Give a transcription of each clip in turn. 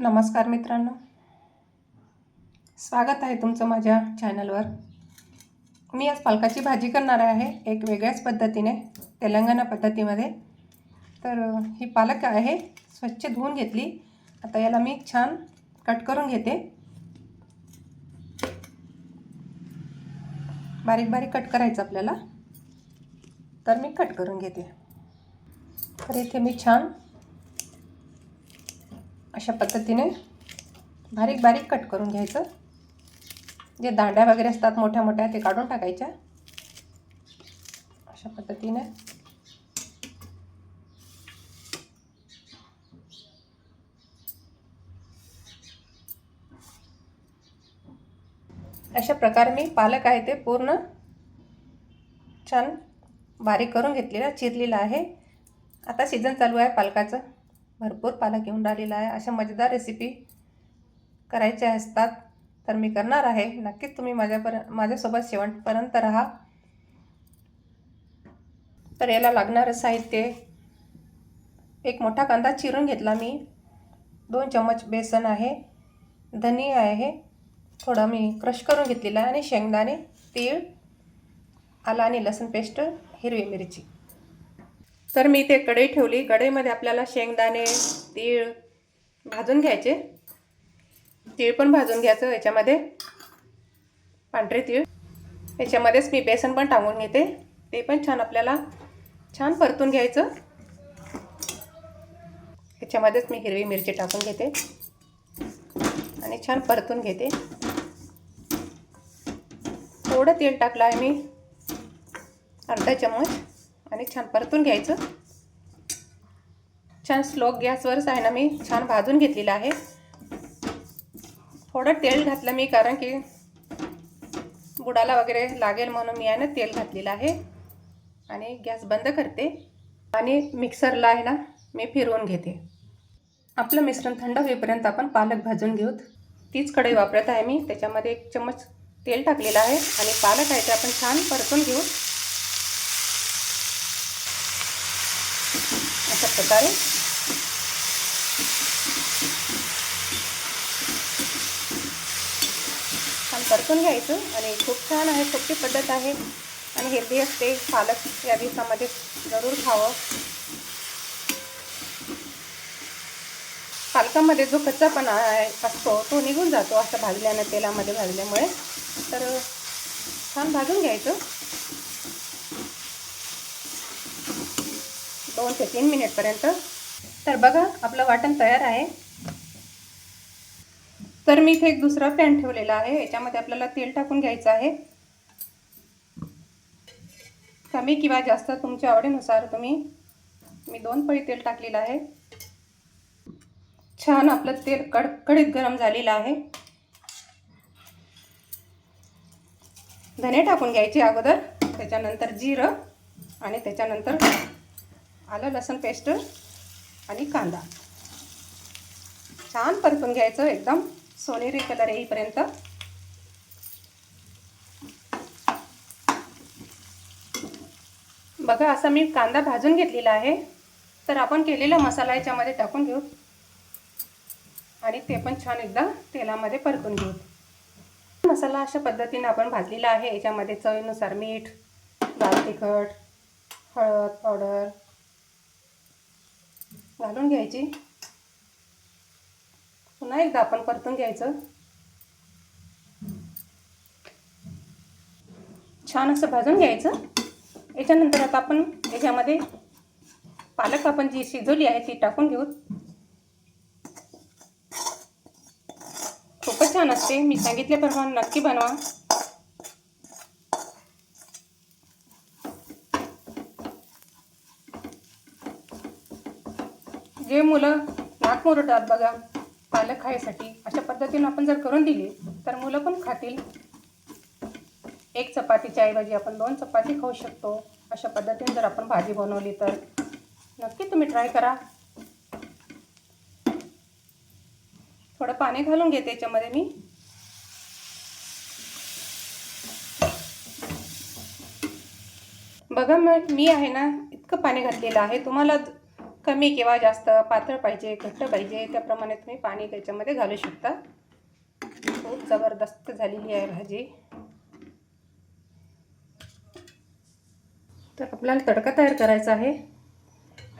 नमस्कार मित्रांनो. स्वागत आहे तुमचं माझ्या चॅनलवर. मी आज पालकाची भाजी करणार आहे एक वेगळ्याच पद्धतीने तेलंगणा पद्धतीमध्ये. तर ही पालक आहे स्वच्छ धुवून घेतली. आता याला मी छान कट करून घेते. बारीक बारीक कट करायचं आपल्याला. तर मी कट करून घेते. तर इथे मी छान अशा पद्धतीने बारीक बारीक कट करून घ्यायचं. जे दांड्या वगैरे असतात मोठ्या मोठ्या ते काढून टाकायच्या. अशा पद्धतीने. अशा प्रकारे मी पालक आहे ते पूर्ण छान बारीक करून घेतलेला चिरलेला आहे. आता सीझन चालू आहे पालकाचं. भरपूर पालक येऊन राहिलेला आहे. अशा मजेदार रेसिपी करायच्या असतात तर मी करणार आहे. नक्कीच तुम्ही माझ्यापर माझ्यासोबत शेवटपर्यंत राहा. तर याला लागणारं साहित्य एक मोठा कांदा चिरून घेतला मी. दोन चम्मच बेसन आहे धनी आहे थोडा मी क्रश करून घेतलेला आहे आणि शेंगदाणे तीळ आला आणि लसूण पेस्ट हिरवी मिरची. तर मी ते कढई ठेवली. कढईमध्ये आपल्याला शेंगदाणे तीळ भाजून घ्यायचे. तीळ पण भाजून घ्यायचं याच्यामध्ये. पांढरे तीळ. याच्यामध्येच मी बेसन पण टाकून घेते. ते पण छान आपल्याला छान परतून घ्यायचं. याच्यामध्येच मी हिरवी मिरची टाकून घेते. आणि छान परतून घेते. थोडं तेल टाकलं आहे मी. अर्धा चम्मच. आणि छान परतून घ्यायचं. छान स्लो गॅसवरच आहे ना मी छान भाजून घेतलेलं आहे. थोडं तेल घातलं मी कारण की बुडाला वगैरे लागेल म्हणून मी आहे ना तेल घातलेलं आहे. आणि गॅस बंद करते. आणि मिक्सरला आहे ना मी फिरवून घेते. आपलं मिश्रण थंड होईपर्यंत आपण पालक भाजून घेऊत. तीच कढई वापरत आहे मी त्याच्यामध्ये एक चम्मच तेल टाकलेलं आहे. आणि पालक आहे ते आपण छान परतून घेऊ अशा प्रकारे छान परतून घ्यायचं आणि खूप छान आहे सोपी पद्धत आहे. आणि हेल्दी असते पालक या दिवसामध्ये जरूर खावं. पालकामध्ये जो कच्चापणा आहे असतो तो निघून जातो असं भाजल्यानं तेलामध्ये भाजल्यामुळे. तर छान भाजून घ्यायचं. दोन ते तीन मिनिटपर्यंत. तर बघा आपलं वाटण तयार आहे. तर मी इथे एक दुसरा पॅन ठेवलेला आहे. याच्यामध्ये आपल्याला तेल टाकून घ्यायचं आहे. कमी किंवा जास्त तुमच्या आवडीनुसार तुम्ही मी दोन पळी तेल टाकलेलं आहे. छान आपलं तेल कडकडीत गरम झालेलं आहे. धने टाकून घ्यायचे अगोदर. त्याच्यानंतर जिरं आणि त्याच्यानंतर आलं लसूण पेस्ट आणि कांदा. छान परतून घ्यायचं एकदम सोनेरी कलर येईपर्यंत. बघा असा मी कांदा भाजून घेतलेला आहे. तर आपण केलेला मसाला याच्यामध्ये टाकून घेऊ. आणि ते पण छान एकदा तेलामध्ये परतून घेऊ. मसाला अशा पद्धतीने आपण भाजलेला आहे. याच्यामध्ये चवीनुसार मीठ लाल तिखट हळद पावडर घालून घ्यायची. पुन्हा एकदा आपण परतून घ्यायचं. छान असं भाजून घ्यायचं. याच्यानंतर आता आपण याच्यामध्ये पालक आपण जी शिजवली आहे ती टाकून घेऊ. खूपच छान असते. मी सांगितल्याप्रमाणे नक्की बनवा. जे मुलं नाक मुरडतात बघा पालक खायसाठी अशा पद्धतीनं आपण जर करून दिली तर मुलं पण खातील. एक चपातीच्या ऐवजी आपण दोन चपाती खाऊ शकतो. अशा पद्धतीने जर आपण भाजी बनवली तर. नक्की तुम्ही ट्राय करा. थोडं पाणी घालून घेते याच्यामध्ये मी. बघा मग मी आहे ना इतकं पाणी घातलेलं आहे. तुम्हाला कमी किंवा जास्त पातळ पाहिजे घट्ट पाहिजे त्याप्रमाणे तुम्ही पाणी त्याच्यामध्ये घालू शकता. खूप जबरदस्त झालेली आहे भाजी. तर आपल्याला तडका तयार करायचा आहे.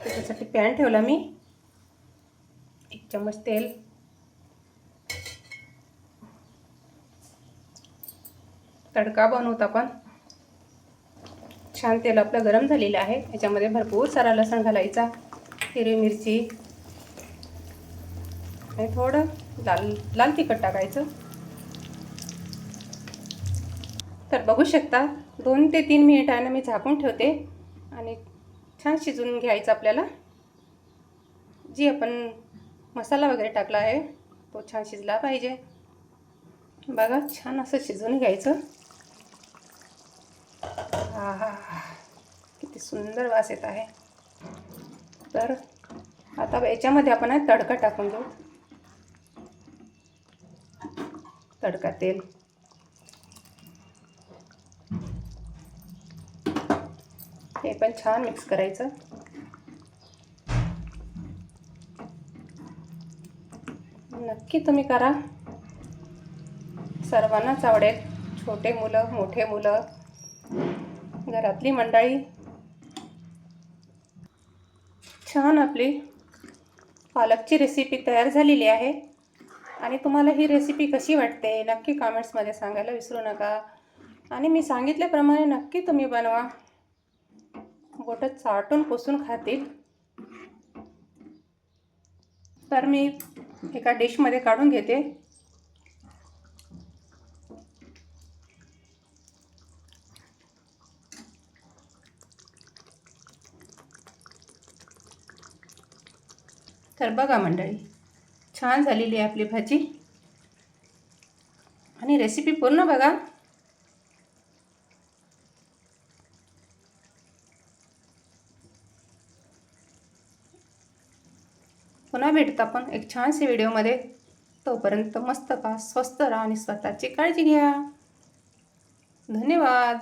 त्याच्यासाठी पॅन ठेवला मी. एक चम्मच तेल. तडका बनवत आपण. छान तेल आपलं गरम झालेलं आहे. याच्यामध्ये भरपूर सारा लसण घालायचा. हिरवी मिरची. आणि थोडं लाल लाल तिखट टाकायचं. तर बघू शकता दोन ते तीन मिनिटानं मी झाकून ठेवते. आणि छान शिजून घ्यायचं आपल्याला. जी आपण मसाला वगैरे टाकला आहे तो छान शिजला पाहिजे. बघा छान असं शिजवून घ्यायचं. हा हा किती सुंदर वास येत आहे. तर आता याच्यामध्ये आपण आहे तडका टाकून देऊ तडका तेल. हे पण छान मिक्स करायचं. नक्की तुम्ही करा. सर्वांनाच आवडेल. छोटे मुलं मोठे मुलं. घरातली मंडळी. छान आपली पालकची रेसिपी तयार झालेली आहे. आणि तुम्हाला ही रेसिपी कशी वाटते नक्की कमेंट्समध्ये सांगायला विसरू नका. आणि मी सांगितल्याप्रमाणे नक्की तुम्ही बनवा. बोटं चाटून पुसून खातील. तर मी एका डिशमध्ये काढून घेते. तर बघा मंडळी छान झालेली आहे आपली भाजी. आणि रेसिपी पूर्ण बघा. पुन्हा भेटत आपण एक छानसे व्हिडिओमध्ये तोपर्यंत मस्त का स्वस्त राहा आणि स्वतःची काळजी घ्या. धन्यवाद.